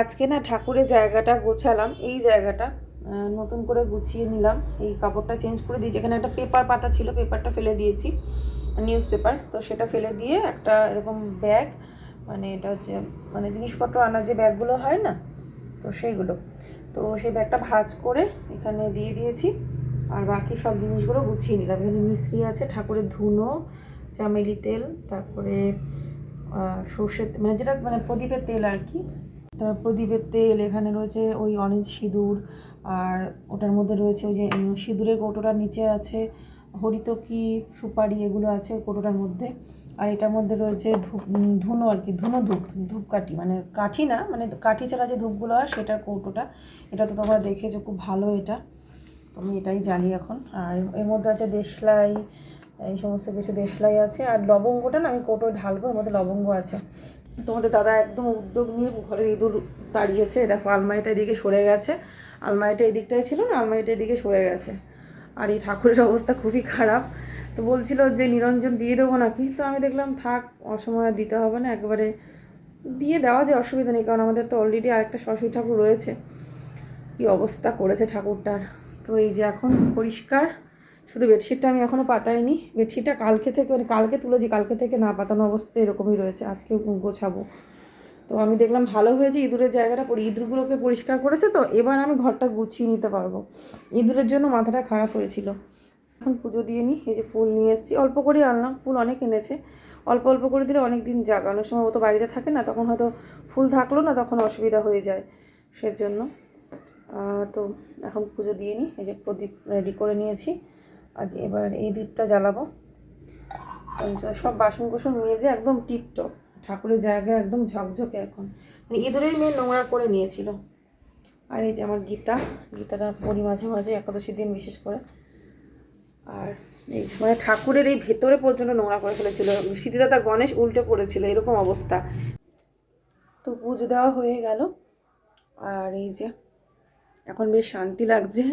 আজকে না ঠাকুরের জায়গাটা গোছালাম, এই জায়গাটা নতুন করে গুছিয়ে নিলাম। এই কাপড়টা চেঞ্জ করে দিয়েছি। এখানে একটা পেপার পাতা ছিল পেপারটা ফেলে দিয়েছি নিউজ পেপার তো সেটা ফেলে দিয়ে একটা এরকম ব্যাগ মানে এটা হচ্ছে মানে জিনিসপত্র আনার যে ব্যাগগুলো হয় না, তো সেইগুলো। তো সেই ব্যাগটা ভাজ করে এখানে দিয়ে দিয়েছি। আর বাকি সব জিনিসগুলো গুছিয়ে নিলাম। এখানে মিস্ত্রি আছে, ঠাকুরের ধুনো, চামেলি তেল, তারপরে সর্ষের মানে যেটা মানে প্রদীপের তেল আর কি তার প্রদীপের তেল, এখানে রয়েছে ওই অরেঞ্জ সিঁদুর, আর ওটার মধ্যে রয়েছে ওই যে সিঁদুরের কৌটোটার নিচে আছে, হরিতকি, সুপারি এগুলো আছে ওই কৌটোটার মধ্যে, আর এটার মধ্যে রয়েছে ধূপ ধুনো আর কি, ধুনো ধূপ, ধূপকাঠি মানে কাঠি না মানে কাঠি ছাড়া যে ধূপগুলো হয় সেটার কৌটোটা, এটা তো তোমরা দেখেছ, খুব ভালো এটা আমি এটাই জানি এখন, আর এর মধ্যে আছে দেশলাই, এই সমস্ত কিছু দেশলাই আছে, আর লবঙ্গটা না আমি কৌটোয় ঢালবো, এর মধ্যে লবঙ্গ আছে তোমাদের দাদা একদম উদ্যোগ নিয়ে ঘরের ইঁদুর তাড়িয়েছে। দেখো, আলমারিটা এদিকে সরে গেছে। আলমারিটা এদিকটাই ছিল না, আলমারিটা এদিকে সরে গেছে। আর এই ঠাকুরের অবস্থা খুবই খারাপ। তো বলছিল যে, নিরঞ্জন, দিয়ে দেবো নাকি? তো আমি দেখলাম, থাক, অসময় দিতে হবে না, একবারে দিয়ে দেওয়া যে অসুবিধা নেই, কারণ আমাদের তো অলরেডি আরেকটা সরস্বতী ঠাকুর রয়েছে। কি অবস্থা করেছে ঠাকুরটার। তো এই যে এখন পরিষ্কার। শুধু বেডশিটটা আমি এখনও পাতাইনি। বেডশিটটা কালকে থেকে মানে কালকে তুলেছি, কালকে থেকে না পাতানো অবস্থাতে এরকমই রয়েছে। আজকে গোছাবো। তো আমি দেখলাম ভালো হয়েছে, ইঁদুরের জায়গাটা পরি, ইঁদুরগুলোকে পরিষ্কার করেছে তো, এবার আমি ঘরটা গুছিয়ে নিতে পারব। ইঁদুরের জন্য মাথাটা খারাপ হয়েছিল। এখন পুজো দিয়ে নিই এই যে ফুল নিয়ে এসেছি। অল্প করে আনলাম, ফুল অনেক এনেছে। অল্প অল্প করে দিলে অনেক দিন যাক, অনেক সময় ও তো বাড়িতে থাকে না, তখন হয়তো ফুল থাকল না, তখন অসুবিধা হয়ে যায় সেজন্য। তো এখন পুজো দিয়ে নিই এই যে প্রদীপ রেডি করে নিয়েছি। আজ এবার এই দ্বীপটা জ্বালাবো। সব বাসন কোসন মেজে একদম টিপটপ। ঠাকুরের জায়গা একদম ঝকঝকে এখন। মানে ইঁদুরেই মেয়ে নোংরা করে নিয়েছিল। আর এই যে আমার গীতা, গীতাটা পড়ি মাঝে মাঝে একাদশী দিন বিশেষ করে। আর এই মানে ঠাকুরের এই ভেতরে পর্যন্ত নোংরা করে ফেলেছিল। স্মৃতিদাতা গণেশ উল্টে পড়েছিল, এরকম অবস্থা। তো পুজো দেওয়া হয়ে গেল। আর এই যে এখন বেশ শান্তি লাগছে।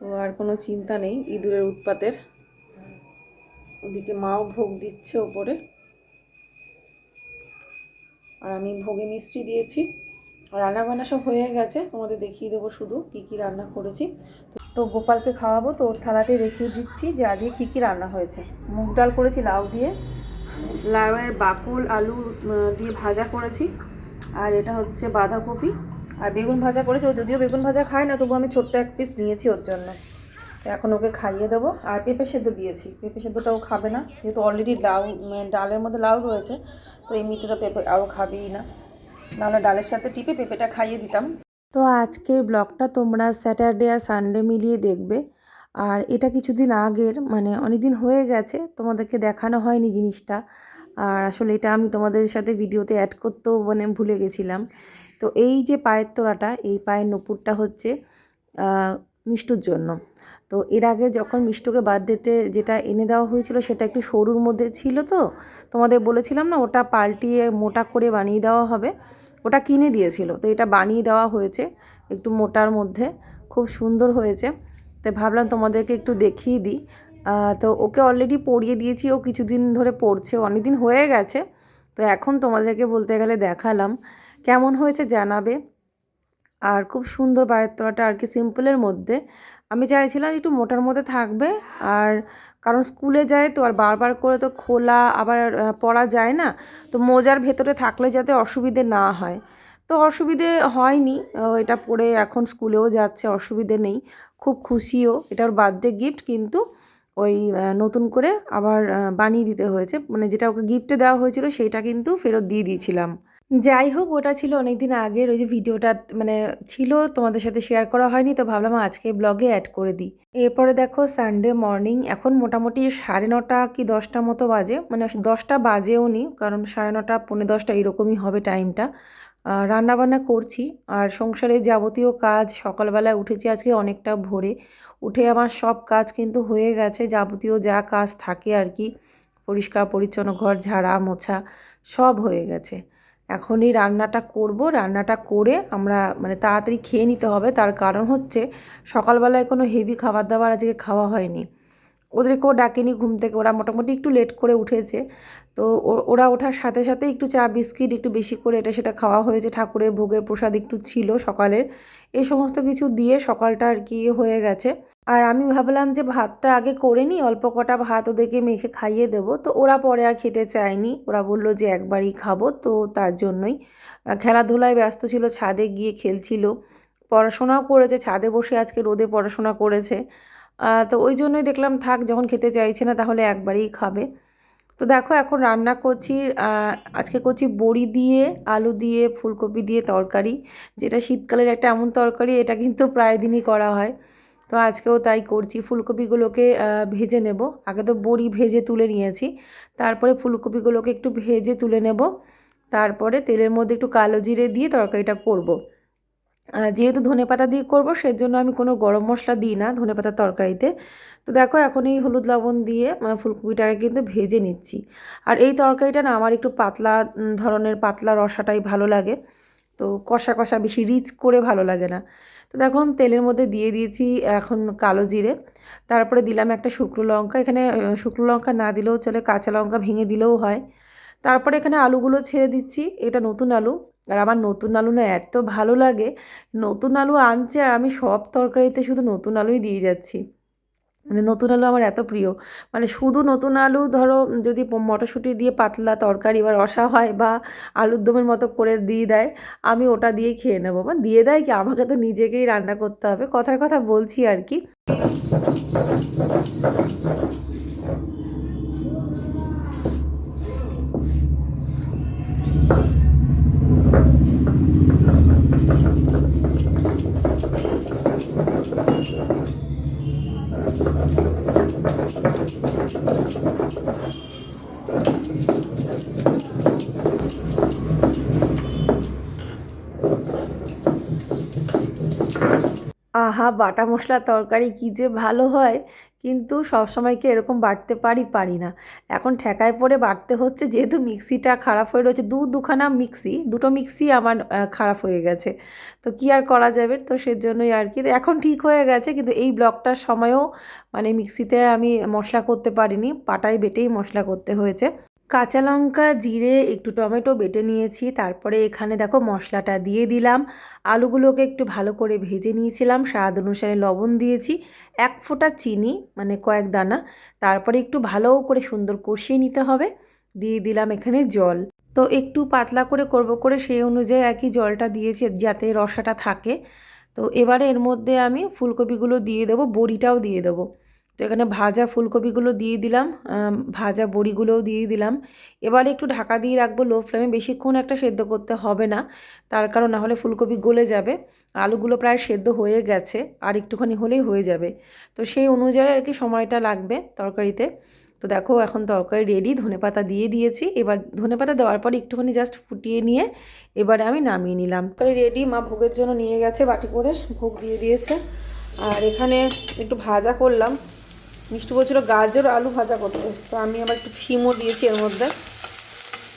তো আর কোনো চিন্তা নেই, ইঁদুরের উৎপাতের। ওদিকে মাও ভোগ দিচ্ছে ওপরে। আর আমি ভোগে মিষ্টি দিয়েছি। রান্না বান্না সব হয়ে গেছে, তোমাদের দেখিয়ে দেবো শুধু কী কী রান্না করেছি। তো গোপালকে খাওয়াবো, তো ওর থালাতে দেখিয়ে দিচ্ছি যে আজকে কী কী রান্না হয়েছে। মুগ ডাল করেছি লাউ দিয়ে, লাউয়ের বাকল, আলু দিয়ে ভাজা করেছি। আর এটা হচ্ছে বাঁধাকপি। আর বেগুন ভাজা করেছি, ও যদিও বেগুন ভাজা খায় না, তবু আমি ছোট্ট এক পিস নিয়েছি ওর জন্য। এখন ওকে খাইয়ে দেবো। আর পেঁপে সেদ্ধ দিয়েছি। পেঁপে সেদ্ধটা ও খাবে না, যেহেতু অলরেডি লাউ মানে ডালের মধ্যে লাউ রয়েছে, তো এমনিতে তো পেঁপে আরও খাবেই না। নাহলে ডালের সাথে টিপে পেঁপেটা খাইয়ে দিতাম। তো আজকের ব্লগটা তোমরা স্যাটারডে আর সানডে মিলিয়ে দেখবে। আর এটা কিছুদিন আগের মানে অনেক দিন হয়ে গেছে, তোমাদেরকে দেখানো হয়নি জিনিসটা। আর আসলে এটা আমি তোমাদের সাথে ভিডিওতে অ্যাড করতেও মানে ভুলে গেছিলাম। তো এই যে পায়ের তোড়াটা, এই পায়ের নপুরটা হচ্ছে মিষ্টুর জন্য। তো এর আগে যখন মিষ্টুকে বার্থডেতে যেটা এনে দেওয়া হয়েছিল সেটা একটু সরুর মধ্যে ছিল তো, তোমাদের বলেছিলাম না ওটা পাল্টিয়ে মোটা করে বানিয়ে দেওয়া হবে। ওটা কিনে দিয়েছিল, তো এটা বানিয়ে দেওয়া হয়েছে একটু মোটার মধ্যে, খুব সুন্দর হয়েছে। তাই ভাবলাম তোমাদেরকে একটু দেখিয়ে দিই। তো ওকে অলরেডি পরিয়ে দিয়েছি, ও কিছুদিন ধরে পড়ছে অনেক দিন হয়ে গেছে। তো এখন তোমাদেরকে বলতে গেলে দেখালাম কেমন হয়েছে জানাবে। আর খুব সুন্দর পায়ের তোড়াটা আর কি সিম্পলের মধ্যে। আমি চাইছিলাম একটু মোটার মধ্যে থাকবে। আর কারণ স্কুলে যায় তো আর বারবার করে তো খোলা আবার পরা যায় না। তো মোজার ভেতরে থাকলে যাতে অসুবিধে না হয়। তো অসুবিধে হয়নি। এটা পরে এখন স্কুলেও যাচ্ছে, অসুবিধে নেই। খুব খুশিও। এটা ওর বার্থডে গিফট কিন্তু ওই নতুন করে আবার বানিয়ে দিতে হয়েছে। মানে যেটা ওকে গিফটে দেওয়া হয়েছিল সেইটা কিন্তু ফেরত দিয়ে দিয়েছিলাম। যাই হোক, ওটা ছিল অনেক দিন আগের। ওই যে ভিডিওটা মানে ছিল, তোমাদের সাথে শেয়ার করা হয়নি, তো ভাবলাম আজকে ব্লগে অ্যাড করে দিই। এরপরে দেখো সানডে মর্নিং এখন মোটামুটি সাড়ে নটা কি দশটা মতো বাজে। মানে দশটা বাজেও নি, কারণ সাড়ে নটা, পৌনে দশটা এরকমই হবে টাইমটা রান্নাবান্না করছি, আর সংসারের যাবতীয় কাজ, সকালবেলায় উঠেছি আজকে অনেকটা ভোরে। উঠে আমার সব কাজ কিন্তু হয়ে গেছে, যাবতীয় যা কাজ থাকে আর কি। পরিষ্কার, পরিচ্ছন্ন, ঘর ঝাড়া, মোছা, সব হয়ে গেছে। এখন এই রান্নাটা করব। রান্নাটা করে আমরা মানে তাড়াতাড়ি খেয়ে নিতে হবে। তার কারণ হচ্ছে সকালবেলায় কোনো হেভি খাবার দাবার আজকে খাওয়া হয়নি। ওদেরকেও ডাকিনি, ঘুম থেকে ওরা মোটামুটি একটু লেট করে উঠেছে। তো ওরা ওঠার সাথে সাথে একটু চা, বিস্কিট একটু বেশি করে এটা সেটা খাওয়া হয়েছে। ঠাকুরের ভোগের প্রসাদ একটু ছিল সকালের। এই সমস্ত কিছু দিয়ে সকালটা আর কি হয়ে গেছে। আর আমি ভাবলাম যে ভাতটা আগে করে নিই, অল্প কটা ভাত ওদেরকে মেখে খাইয়ে দেবো। তো ওরা পরে আর খেতে চায়নি। ওরা বলল যে একবারই খাব, তো তার জন্যই। খেলাধুলায় ব্যস্ত ছিল, ছাদে গিয়ে খেলছিল। পড়াশোনাও করেছে, ছাদে বসে আজকে রোদে পড়াশোনা করেছে। তো ওই জন্যই দেখলাম, থাক, যখন খেতে চাইছে না, তাহলে একবারেই খাবে। তো দেখো, এখন রান্না করছি আজকে করছি বড়ি দিয়ে, আলু দিয়ে, ফুলকপি দিয়ে তরকারি, যেটা শীতকালের একটা এমন তরকারি, এটা কিন্তু প্রায় দিনই করা হয়। তো আজকেও তাই করছি, ফুলকপিগুলোকে ভেজে নেব। আগে তো বড়ি ভেজে তুলে নিয়েছি, তারপরে ফুলকপিগুলোকে একটু ভেজে তুলে নেব, তারপরে তেলের মধ্যে একটু কালো জিরে দিয়ে তরকারিটা করব। যেহেতু ধনেপাতা দিয়ে করব, সেজন্য আমি কোনো গরম মশলা দিই না ধনেপাতার তরকারিতে। তো দেখো, এখন এই হলুদ লবণ দিয়ে ফুলকপিটাকে কিন্তু ভেজে নিচ্ছি। আর এই তরকারিটা না, আমার একটু পাতলা ধরনের পাতলা রসাটাই ভালো লাগে। তো কষা কষা বেশি রিচ করে ভালো লাগে না। তো দেখো তেলের মধ্যে দিয়ে দিয়েছি এখন কালো জিরে। তারপরে দিলাম একটা শুকনো লঙ্কা। এখানে শুকনো লঙ্কা না দিলেও চলে, কাঁচা লঙ্কা ভেঙে দিলেও হয়। তারপরে এখানে আলুগুলো ছেড়ে দিচ্ছি। এটা নতুন আলু। আর আমার নতুন আলু না এত ভালো লাগে। নতুন আলু আনছে আর আমি সব তরকারিতে শুধু নতুন আলুই দিয়ে যাচ্ছি। মানে নতুন আলু আমার এত প্রিয়। মানে শুধু নতুন আলু ধরো যদি মটরশুঁটি দিয়ে পাতলা তরকারি বা রসা হয় বা আলুর দমের মতো করে দিয়ে দেয়, আমি ওটা দিয়েই খেয়ে নেব। বা দিয়ে দেয় কি? আমাকে তো নিজেকেই রান্না করতে হবে। কথার কথা বলছি আর কি। আহা, বাটা মশলা তরকারি কী যে ভালো হয়। কিন্তু সবসময় কি এরকম বাটতে পারি? পারি না। এখন ঠেকায় পড়ে বাটতে হচ্ছে, যেহেতু মিক্সিটা খারাপ হয়ে রয়েছে, দু দুখানা মিক্সি, দুটো মিক্সি আমার খারাপ হয়ে গেছে। তো কি আর করা যাবে? তো সেজন্যই আর কি। এখন ঠিক হয়ে গেছে, কিন্তু এই ব্লকটার সময়ও মানে মিক্সিতে আমি মশলা করতে পারিনি, পাটায় বেটেই মশলা করতে হয়েছে। কাঁচা লঙ্কা, জিরে, একটু টমেটো বেটে নিয়েছি। তারপরে এখানে দেখো মশলাটা দিয়ে দিলাম। আলুগুলোকে একটু ভালো করে ভেজে নিয়েছিলাম। স্বাদ অনুসারে লবণ দিয়েছি। এক ফোঁটা চিনি মানে কয়েক দানা। তারপরে একটু ভালো করে সুন্দর কষিয়ে নিতে হবে। দিয়ে দিলাম এখানে জল। তো একটু পাতলা করে করব করে সেই অনুযায়ী একই জলটা দিয়েছি যাতে রসাটা থাকে। তো এবারে এর মধ্যে আমি ফুলকপিগুলো দিয়ে দেবো, বড়িটাও দিয়ে দেবো। তো এখানে ভাজা ফুলকপিগুলো দিয়ে দিলাম ভাজা বড়িগুলোও দিয়ে দিলাম। এবার একটু ঢাকা দিয়ে রাখব লো ফ্লেমে বেশিক্ষণ একটা সেদ্ধ করতে হবে না, তার কারণ না হলে ফুলকপি গলে যাবে। আলুগুলো প্রায় সেদ্ধ হয়ে গেছে, আর একটুখানি হলেই হয়ে যাবে। তো সেই অনুযায়ী আর কি সময়টা লাগবে তরকারিতে। তো দেখো এখন তরকারি রেডি ধনেপাতা দিয়ে দিয়েছি। এবার ধনেপাতা দেওয়ার পর একটুখানি জাস্ট ফুটিয়ে নিয়ে এবারে আমি নামিয়ে নিলাম। তরকারি রেডি মা ভোগের জন্য নিয়ে গেছে বাটি করে, ভোগ দিয়ে দিয়েছে। আর এখানে একটু ভাজা করলাম। মিষ্টি বলছিল গাজর আলু ভাজা করতে। তো আমি আবার একটু শিমও দিয়েছি এর মধ্যে।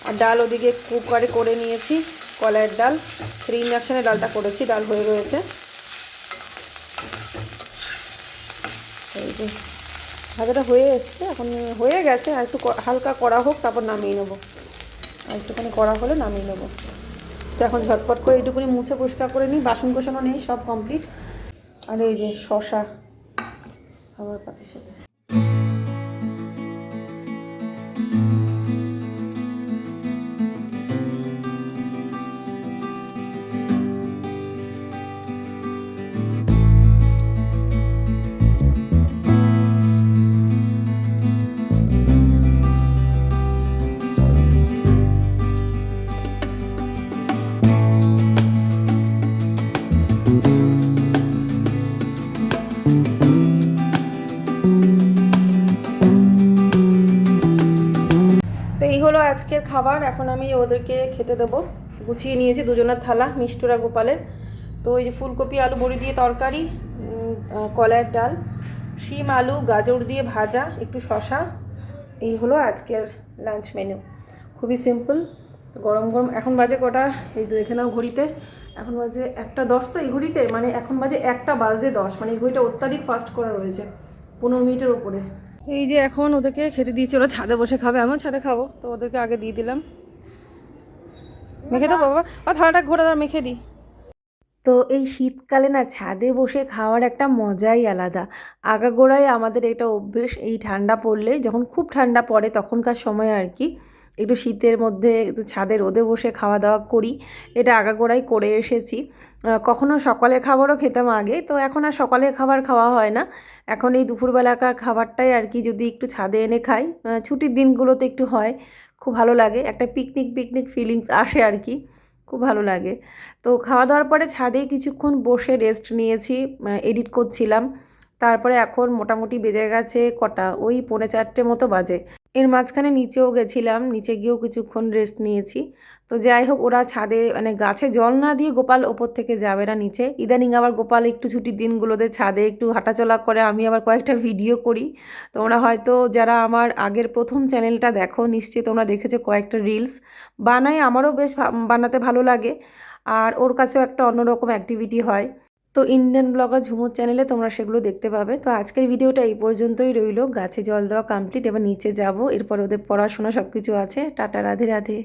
আর ডাল ওদিকে কুকারে করে নিয়েছি, কলাইয়ের ডাল। ইন্ডাকশানে ডালটা করেছি, ডাল হয়ে রয়েছে এই যে, ভাজাটা হয়ে এসছে, এখন হয়ে গেছে। আর একটু হালকা করা হোক, তারপর নামিয়ে নেব। আর একটুখানি করা হলে নামিয়ে নেব। তো এখন ঝটপট করে এইটুকুনি মুছে পরিষ্কার করে নিই, বাসন কোষানো নেই, সব কমপ্লিট। আর এই যে শশা খাবার পাতের সাথে খাবার এখন আমি ওদেরকে খেতে দেবো। গুছিয়ে নিয়েছি দুজনের থালা মিষ্টুরা গোপালের। তো এই যে ফুলকপি, আলু বড়ি দিয়ে তরকারি কলাইয়ের ডাল, শিম, আলু, গাজর দিয়ে ভাজা, একটু শশা এই হলো আজকের লাঞ্চ মেনু। খুবই সিম্পল, গরম গরম। এখন বাজে কটা? এই দেখে নাও ঘড়িতে। এখন বাজে একটা দশ তো এই ঘড়িতে? মানে এখন বাজে একটা বাজতে দশ। মানে এই ঘড়িটা অত্যাধিক ফাস্ট করা রয়েছে, পনেরো মিনিটের ওপরে এই যে এখন ওদেরকে খেতে দিয়েছি, ওরা ছাদে বসে খাবে এমন ছাদে খাব। তো ওদেরকে আগে দিয়ে দিলাম। মেখে দাও বাবা? আর থালাটা ঘোরা দাও মেখে দিই। তো এই শীতকালে না, ছাদে বসে খাওয়ার একটা মজাই আলাদা। আগাগোড়ায় আমাদের এটা অভ্যেস, এই ঠান্ডা পড়লে যখন খুব ঠান্ডা পড়ে, তখনকার সময় আর কি। একটু শীতের মধ্যে একটু ছাদে রোদে বসে খাওয়া দাওয়া করি। এটা আগাগোড়াই করে এসেছি। কখনো সকালে খাবারও খেতাম আগে, তো এখন আর সকালে খাবার খাওয়া হয় না। এখন এই দুপুরবেলাকার খাবারটাই আর কি যদি একটু ছাদে এনে খাই ছুটির দিনগুলোতে একটু হয়, খুব ভালো লাগে। একটা পিকনিক পিকনিক ফিলিংস আসে আর কি, খুব ভালো লাগে। তো খাওয়া দাওয়ার পরে ছাদে কিছুক্ষণ বসে রেস্ট নিয়েছি এডিট করছিলাম। তারপরে এখন মোটামুটি বেজে গেছে কটা? ওই পৌনে চারটে মতো বাজে। এর মাঝখানে নিচেও গেছিলাম, নিচে গিয়েও কিছুক্ষণ রেস্ট নিয়েছি। তো যাই হোক, ওরা ছাদে মানে গাছে জল না দিয়ে গোপাল ওপর থেকে যাবে না নিচে। ইদানিং আবার গোপাল একটু ছুটির দিনগুলোতে ছাদে একটু হাঁটাচলা করে, আমি আবার কয়েকটা ভিডিও করি। তোমরা হয়তো যারা আমার আগের প্রথম চ্যানেলটা দেখো, নিশ্চয়ই তোমরা দেখেছ কয়েকটা রিলস বানাই আমারও বেশ বানাতে ভালো লাগে। আর ওর কাছেও একটা অন্যরকম অ্যাক্টিভিটি হয়। তো ইন্ডিয়ান ব্লগার ঝুমুর চ্যানেলে তোমরা সেগুলো দেখতে পাবে। তো আজকের ভিডিওটা এই পর্যন্তই রইল। গাছে জল দেওয়া কমপ্লিট এবার নিচে যাব। এরপর ওদের পড়াশোনা সব কিছু আছে। টাটা, রাধে রাধে।